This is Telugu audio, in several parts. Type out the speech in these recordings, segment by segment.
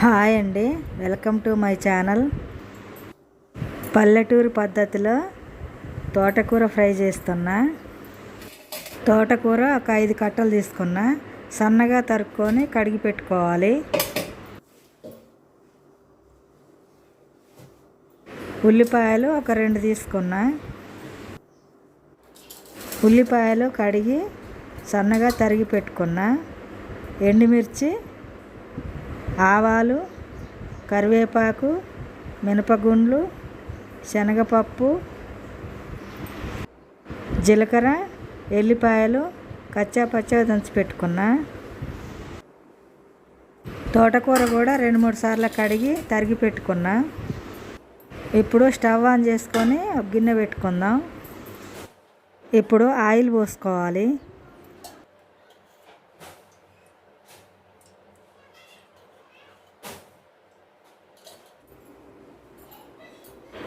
హాయ్ అండి. Welcome to my channel. పల్లెటూరు పద్ధతిలో తోటకూర ఫ్రై చేస్తున్నా. తోటకూర ఒక ఐదు కట్టలు తీసుకున్నా. సన్నగా తరుక్కొని కడిగి పెట్టుకోవాలి. ఉల్లిపాయలు ఒక రెండు తీసుకున్నా. ఉల్లిపాయలు కడిగి సన్నగా తరిగి పెట్టుకున్నా. ఎండుమిర్చి ఆవాలు కరివేపాకు మినపగుండ్లు శనగపప్పు జీలకర్ర ఎల్లిపాయలు కచ్చా పచ్చగా దంచి పెట్టుకున్న. తోటకూర కూడా రెండు మూడు సార్లు కడిగి తరిగి పెట్టుకున్నా. ఇప్పుడు స్టవ్ ఆన్ చేసుకొని గిన్నె పెట్టుకుందాం. ఇప్పుడు ఆయిల్ పోసుకోవాలి.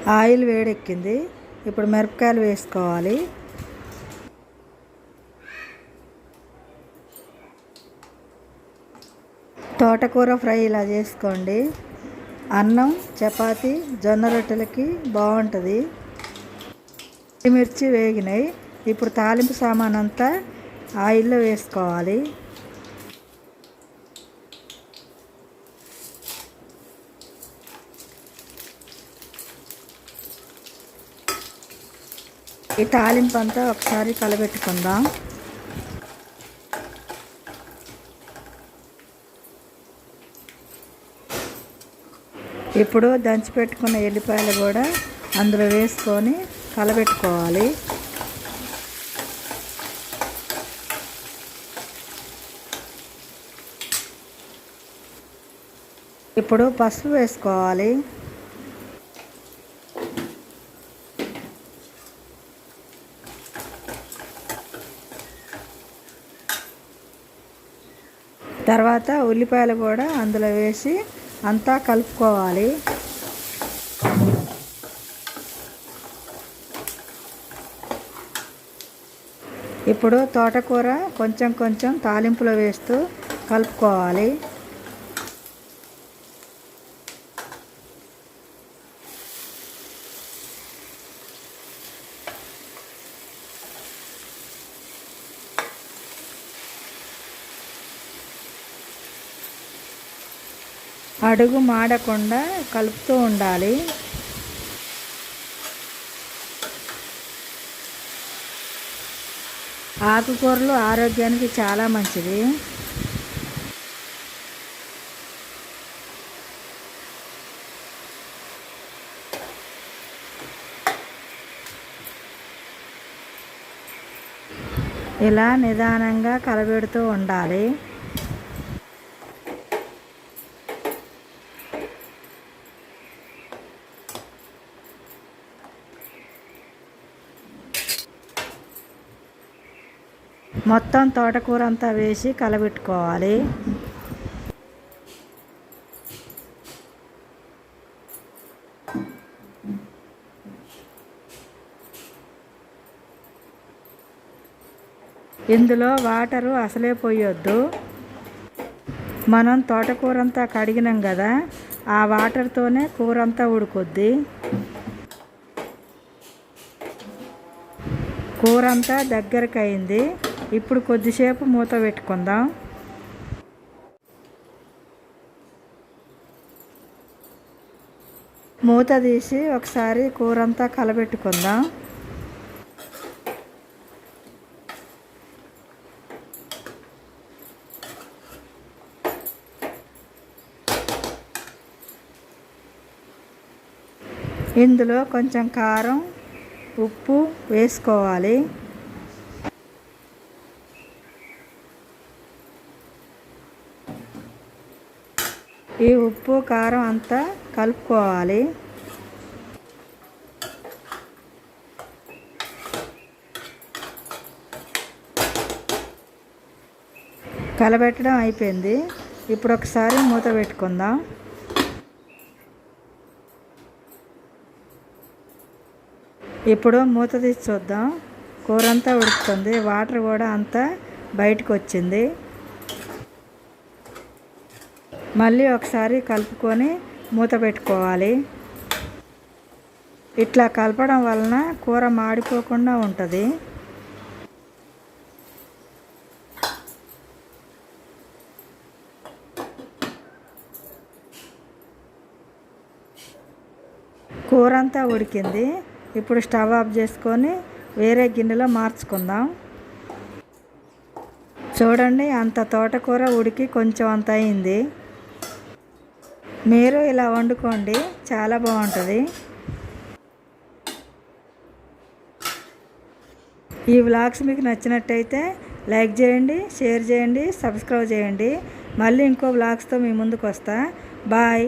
ఆయిల్ వేడెక్కింది. ఇప్పుడు మిరపకాయలు వేసుకోవాలి. తోటకూర ఫ్రై ఇలా చేసుకోండి. అన్నం చపాతి జొన్న రొట్టెలకి బాగుంటుంది. మిర్చి వేగినాయి. ఇప్పుడు తాలింపు సామాన్ అంతా ఆయిల్లో వేసుకోవాలి. ఈ తాలింపు అంతా ఒకసారి కలబెట్టుకుందాం. ఇప్పుడు దంచి పెట్టుకున్న ఎల్లిపాయలు కూడా అందులో వేసుకొని కలబెట్టుకోవాలి. ఇప్పుడు పసుపు వేసుకోవాలి. తర్వాత ఉల్లిపాయలు కూడా అందులో వేసి అంతా కలుపుకోవాలి. ఇప్పుడు తోటకూర కొంచెం కొంచెం తాలింపులో వేస్తూ కలుపుకోవాలి. అడుగు మాడకుండా కలుపుతూ ఉండాలి. ఆకుకూరలు ఆరోగ్యానికి చాలా మంచిది. ఇలా నిదానంగా కలబెడుతూ ఉండాలి. మొత్తం తోటకూర అంతా వేసి కలబెట్టుకోవాలి. ఇందులో వాటరు అసలే పోయొద్దు. మనం తోటకూర అంతా కడిగినాం కదా ఆ వాటర్తోనే కూర అంతా ఉడుకొద్ది. కూర అంతా దగ్గరకు అయింది ఇప్పుడు కొద్దిసేపు మూత పెట్టుకుందాం. మూత తీసి ఒకసారి కూర అంతా కలబెట్టుకుందాం. ఇందులో కొంచెం కారం ఉప్పు వేసుకోవాలి. ఈ ఉప్పు కారం అంతా కలుపుకోవాలి. కలబెట్టడం అయిపోయింది. ఇప్పుడు ఒకసారి మూత పెట్టుకుందాం. ఇప్పుడు మూత తీసి చూద్దాం. కూర అంతా ఉడుకుతుంది. వాటర్ కూడా అంతా బయటకు వచ్చింది. మళ్ళీ ఒకసారి కలుపుకొని మూత పెట్టుకోవాలి. ఇట్లా కలపడం వలన కూర మాడిపోకుండా ఉంటుంది. కూర అంతా ఉడికింది. ఇప్పుడు స్టవ్ ఆఫ్ చేసుకొని వేరే గిన్నెలో మార్చుకుందాం. చూడండి అంత తోటకూర ఉడికి కొంచెం అంత అయింది. మీరు ఇలా వండుకోండి చాలా బాగుంటుంది. ఈ వ్లాగ్స్ మీకు నచ్చినట్టయితే లైక్ చేయండి షేర్ చేయండి సబ్స్క్రైబ్ చేయండి. మళ్ళీ ఇంకో వ్లాగ్స్తో మీ ముందుకు వస్తా బాయ్.